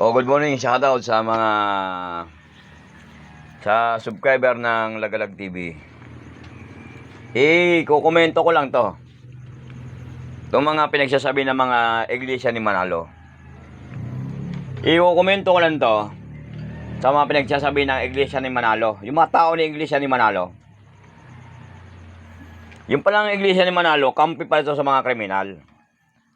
Oh, good morning. Shoutout sa mga sa subscriber ng Lagalag TV. Eh, kukomento ko lang to. Itong mga pinagsasabi ng mga iglesia ni Manalo. I-komento ko lang to sa mga pinagsasabi ng iglesia ni Manalo. Yung mga tao ni iglesia ni Manalo. Yung palang iglesia ni Manalo, kampi pala to sa mga kriminal.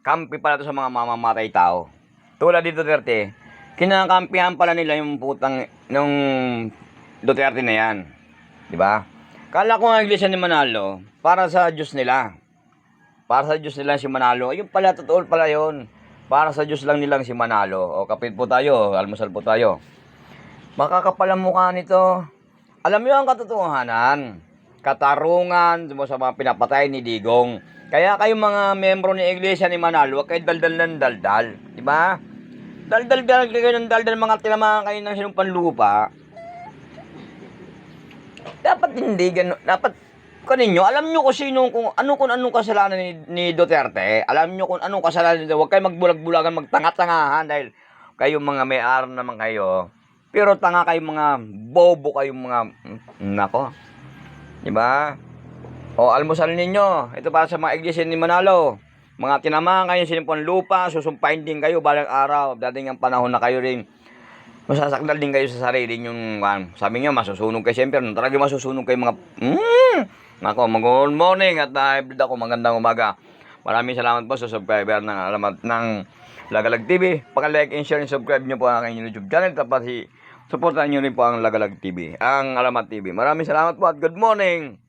Kampi pala to sa mga mamamatay tao. Tulad dito Duterte, kinakampihan pala nila yung putang nung Duterte na yan. Di ba? Kala ko ang iglesia ni Manalo, para sa Diyos nila. Para sa Diyos nila si Manalo. Ayun pala, totoo pala yun. Para sa Diyos lang nilang si Manalo. O kapit po tayo, almusal po tayo. Makakapal ang mukha nito. Alam niyo ang katotohanan. Katarungan mo sa mga pinapatay ni Digong. Kaya kayong mga membro ni Iglesia ni Manalo, huwag kayo daldal ng daldal. Di ba? Daldal daldal kayo ng daldal mga tinamaan kayo ng sinumpan lupa. Dapat hindi ganun. Dapat kaninyo, alam nyo kung sino, kung ano kung anong kasalanan ni, ni Duterte. Alam nyo kung anong kasalanan nito. Huwag kayo magbulag-bulagan, magtanga-tangahan dahil kayong mga may aral naman kayo. Pero tanga kayong mga bobo kayong mga, nako. Di ba? O almusal ninyo. Ito para sa mga iglesia ni Manalo. Mga tinamaan kayo sinipon lupa, susumpahin din kayo balang araw. Dating ang panahon na kayo rin masasakdal din kayo sa sarili yung sabi niyo masusunog kayo siyempre. Nung talaga masusunog kayo mga mm, nako mag good morning at uh, hybrid ako magandang umaga. Maraming salamat po sa subscriber ng alamat ng Lagalag TV pag-like and share and subscribe niyo po ang aking YouTube channel. Tapos supportan niyo rin po ang Lagalag TV ang Alamat TV maraming salamat po at good morning